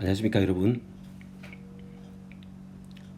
안녕하십니까 여러분.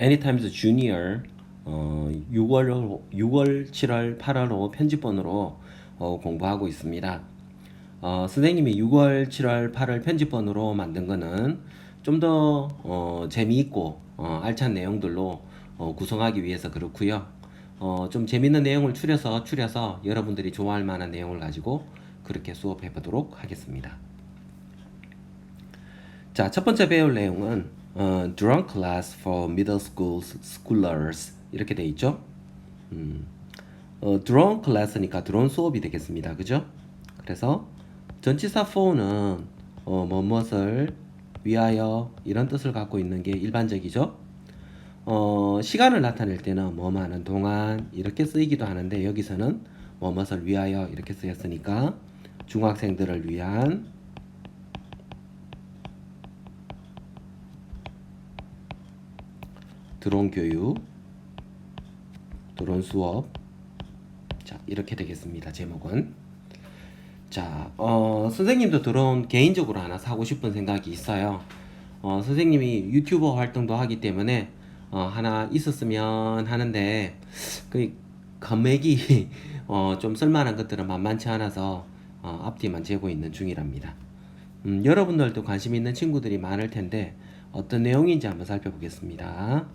Anytimes Junior 어, 6월 6월 7월 8월호 편집본으로 어, 공부하고 있습니다. 어, 선생님이 6월 7월 8월 편집본으로 만든 거는 좀더 어, 재미있고 어, 알찬 내용들로 어, 구성하기 위해서 그렇고요. 어, 좀 재밌는 내용을 추려서 추려서 여러분들이 좋아할 만한 내용을 가지고 그렇게 수업해 보도록 하겠습니다 자, 첫 번째 배울 내용은 어, Drone Class for Middle School Schoolers 이렇게 돼 있죠. 음, 어, Drone Class니까 드론 수업이 되겠습니다. 그죠? 그래서 전치사 for는 어, 뭐뭇을 위하여 이런 뜻을 갖고 있는 게 일반적이죠. 어, 시간을 나타낼 때는 뭐하는 동안 이렇게 쓰이기도 하는데 여기서는 뭐뭇을 위하여 이렇게 쓰였으니까 중학생들을 위한 드론 교육, 드론 수업. 자, 이렇게 되겠습니다. 제목은. 자, 어, 선생님도 드론 개인적으로 하나 사고 싶은 생각이 있어요. 어, 선생님이 유튜버 활동도 하기 때문에 어, 하나 있었으면 하는데 그 금액이 어, 좀 쓸만한 것들은 만만치 않아서 어, 앞뒤만 재고 있는 중이랍니다. 음, 여러분들도 관심 있는 친구들이 많을 텐데 어떤 내용인지 한번 살펴보겠습니다.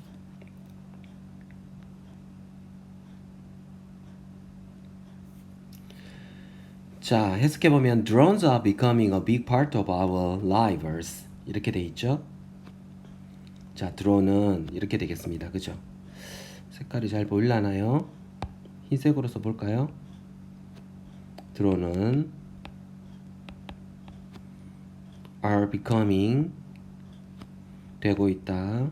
자, 해석해 보면 drones are becoming a big part of our lives. 이렇게 돼 있죠? 자, 드론은 이렇게 되겠습니다. 그죠? 색깔이 잘 보일라나요? 흰색으로 써 볼까요? 드론은 are becoming 되고 있다.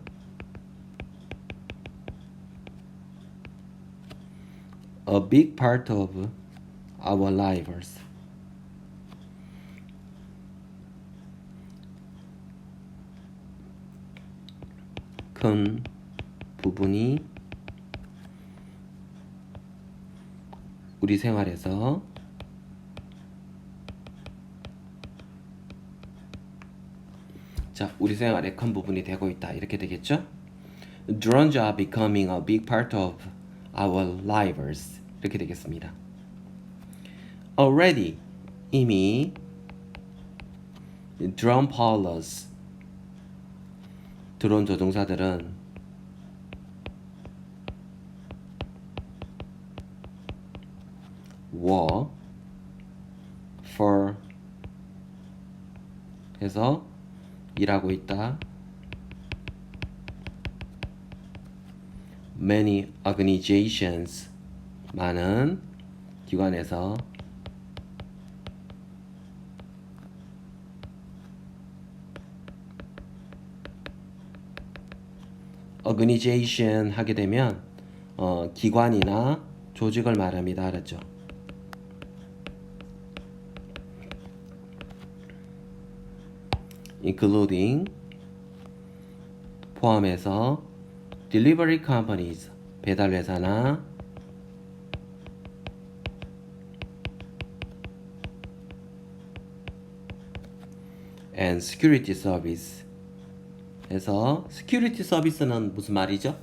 a big part of our lives. 큰 부분이 우리 생활에서 자, 우리 생활의 큰 부분이 되고 있다. 이렇게 되겠죠? Drones are becoming a big part of our lives. 이렇게 되겠습니다. Already 이미 drone parlors 드론 조종사들은 were for 해서 일하고 있다. many organizations 많은 기관에서 organization 하게 되면 어, 기관이나 조직을 말합니다. 알았죠? including 포함해서 delivery companies 배달 회사나 and security service 해서 security 서비스는 무슨 말이죠?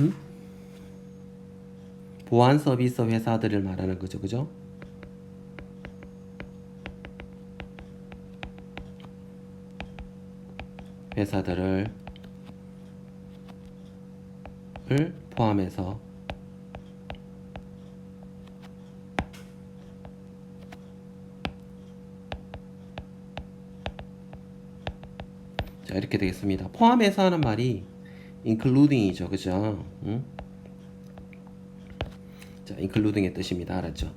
음? 보안 서비스 회사들을 말하는 거죠, 그죠? 회사들을 을 포함해서 자 이렇게 되겠습니다. 포함해서 하는 말이 including이죠, 그죠? 응? 자, including의 뜻입니다. 알았죠?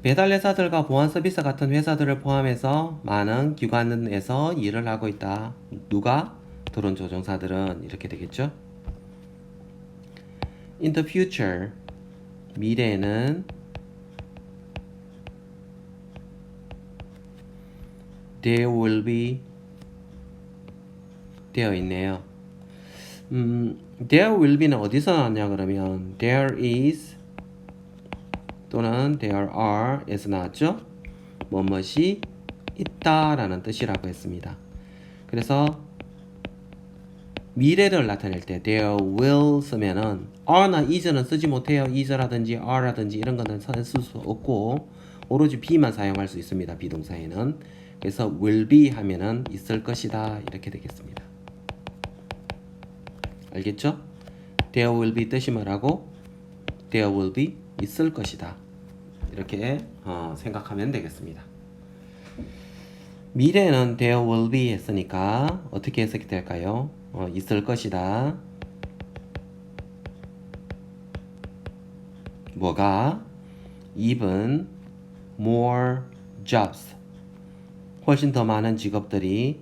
배달 회사들과 보안 서비스 같은 회사들을 포함해서 많은 기관에서 일을 하고 있다. 누가? 드론 조종사들은 이렇게 되겠죠? In the future, 미래에는 there will be 되어 있네요. 음, there will be는 어디서 나왔냐 그러면 there is 또는 there are에서 나왔죠. 뭐뭇이 있다라는 뜻이라고 했습니다. 그래서 미래를 나타낼 때 there will 쓰면은 are나 is는 쓰지 못해요. is라든지 are라든지 이런 거는 쓸수 없고 오로지 be만 사용할 수 있습니다. 비동사에는. 그래서 will be 하면은 있을 것이다 이렇게 되겠습니다. 알겠죠? there will be 뜻이 뭐라고? there will be 있을 것이다. 이렇게 어, 생각하면 되겠습니다. 미래는 there will be 했으니까 어떻게 해석이 될까요? 어, 있을 것이다. 뭐가? even more jobs. 훨씬 더 많은 직업들이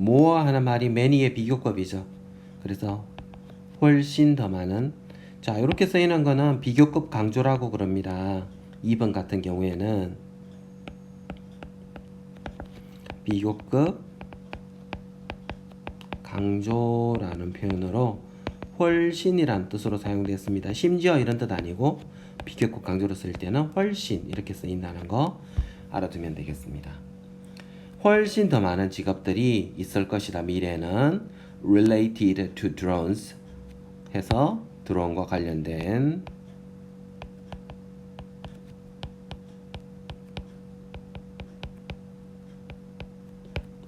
more 하는 말이 many의 비교급이죠. 그래서 훨씬 더 많은 자 이렇게 쓰이는 거는 비교급 강조라고 그럽니다. 2번 같은 경우에는 비교급 강조라는 표현으로 훨씬이란 뜻으로 사용되었습니다. 심지어 이런 뜻 아니고 비교급 강조로 쓸 때는 훨씬 이렇게 쓰인다는 거 알아두면 되겠습니다. 훨씬 더 많은 직업들이 있을 것이다. 미래는 related to drones 해서 드론과 관련된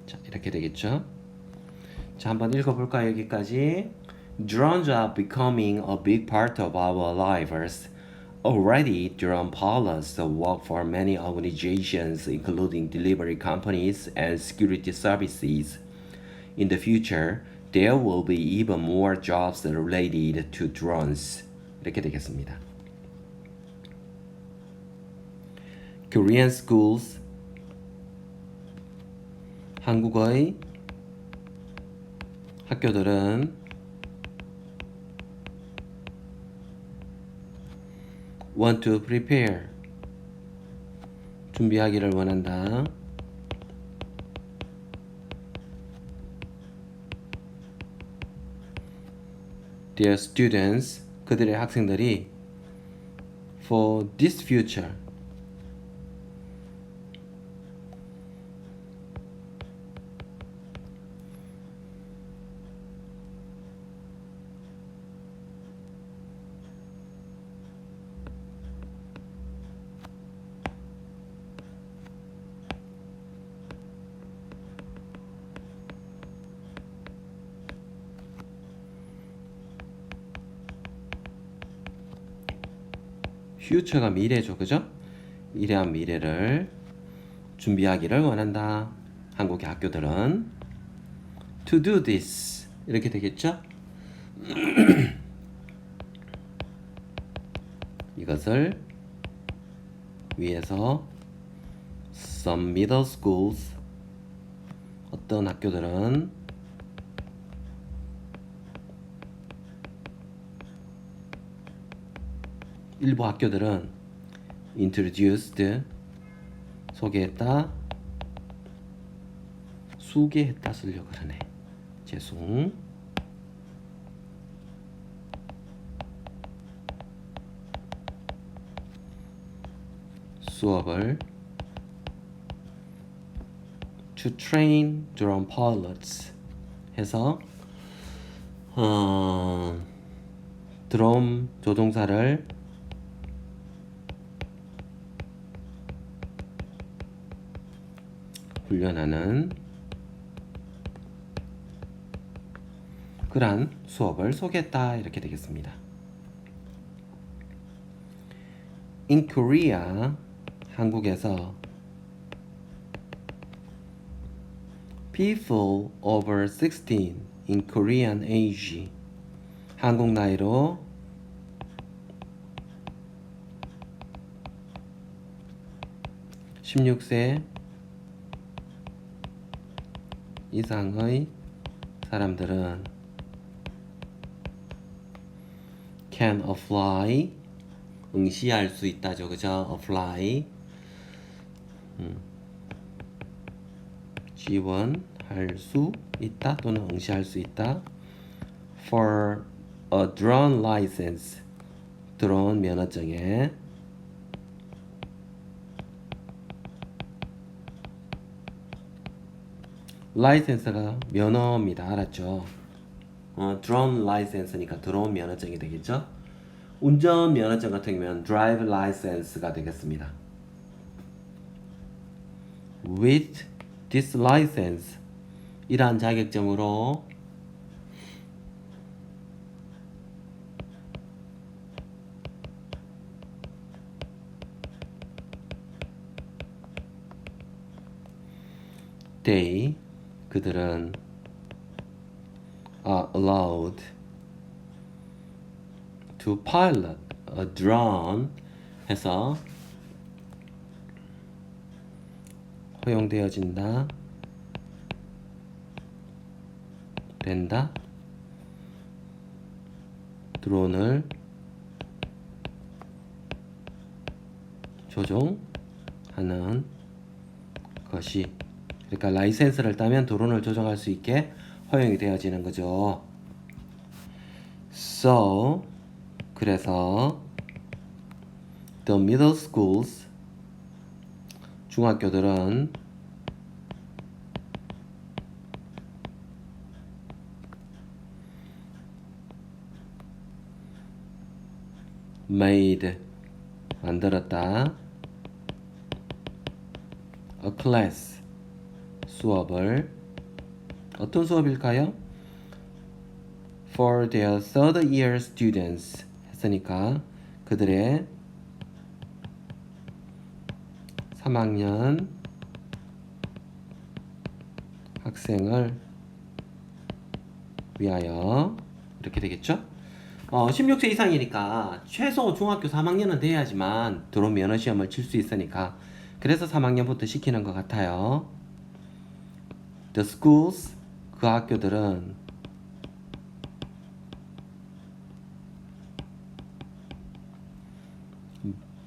자 이렇게 되겠죠. 자 한번 읽어 볼까요 여기까지 Drones are becoming a big part of our lives. Already, drone pilots work for many organizations, including delivery companies and security services. In the future, there will be even more jobs related to drones. 이렇게 되겠습니다. Korean schools 한국어의 학교들은 want to prepare 준비하기를 원한다. their students 그들의 학생들이 for this future future가 미래죠, 그죠? 미래한 미래를 준비하기를 원한다. 한국의 학교들은 to do this 이렇게 되겠죠? 이것을 위해서 some middle schools 어떤 학교들은 일부 학교들은 introduced 소개했다 소개했다 쓰려고 그러네. 죄송. 수업을 to train drone pilots 해서 어, 드론 조종사를 훈련하는 그러한 수업을 소개했다 이렇게 되겠습니다. In Korea 한국에서 people over 16 in Korean age 한국 나이로 (16세) 이상의 사람들은 can apply 응시할 수 있다죠. 그죠? apply. 음. 지원할 수 있다 또는 응시할 수 있다. for a drone license. 드론 면허증에 라이센스가 면허입니다. 알았죠? 어, 드론 라이센스니까 드론 면허증이 되겠죠? 운전 면허증 같은 경우는 drive license가 되겠습니다. With this license 이러한 자격증으로 they 그들은 are allowed to pilot a drone 해서 허용되어진다 된다 드론을 조종하는 것이 그러니까 라이센스를 따면 드론을 조종할 수 있게 허용이 되어지는 거죠. So 그래서 the middle schools 중학교들은 made 만들었다 a class 수업을 어떤 수업일까요? For their third year students 했으니까 그들의 3학년 학생을 위하여 이렇게 되겠죠? 어, 16세 이상이니까 최소 중학교 3학년은 돼야지만 드론 면허 시험을 칠 수 있으니까 그래서 3학년부터 시키는 것 같아요. The schools 그 학교들은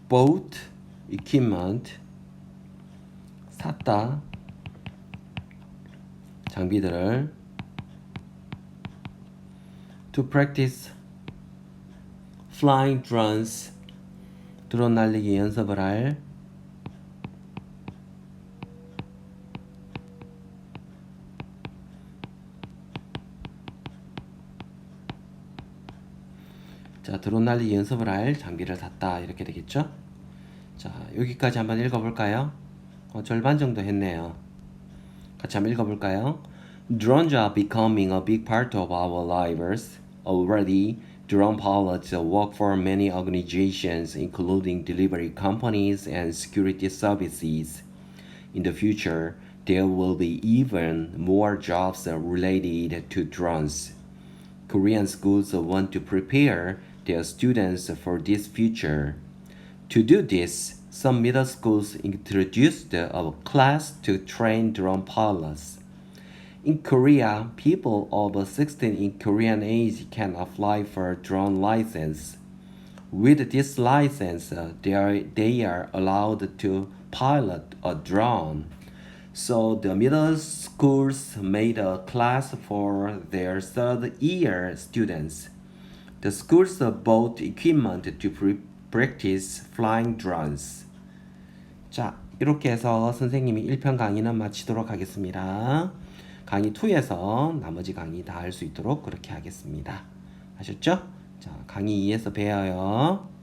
bought equipment 샀다 장비들을 to practice flying drones 드론 날리기 연습을 할 자, 드론 날리기 연습을 할 장비를 샀다. 이렇게 되겠죠? 자, 여기까지 한번 읽어볼까요? 어, 절반 정도 했네요. 같이 한번 읽어볼까요? Drones are becoming a big part of our lives. Already, drone pilots work for many organizations, including delivery companies and security services. In the future, there will be even more jobs related to drones. Korean schools want to prepare their students for this future. To do this, some middle schools introduced a class to train drone pilots. In Korea, people over 16 in Korean age can apply for drone license. With this license, uh, they, are, they are allowed to pilot a drone. So the middle schools made a class for their third year students. The schools bought equipment to practice flying drones. 자, 이렇게 해서 선생님이 1편 강의는 마치도록 하겠습니다. 강의 2에서 나머지 강의 다 할 수 있도록 그렇게 하겠습니다. 아셨죠? 자, 강의 2에서 봬요.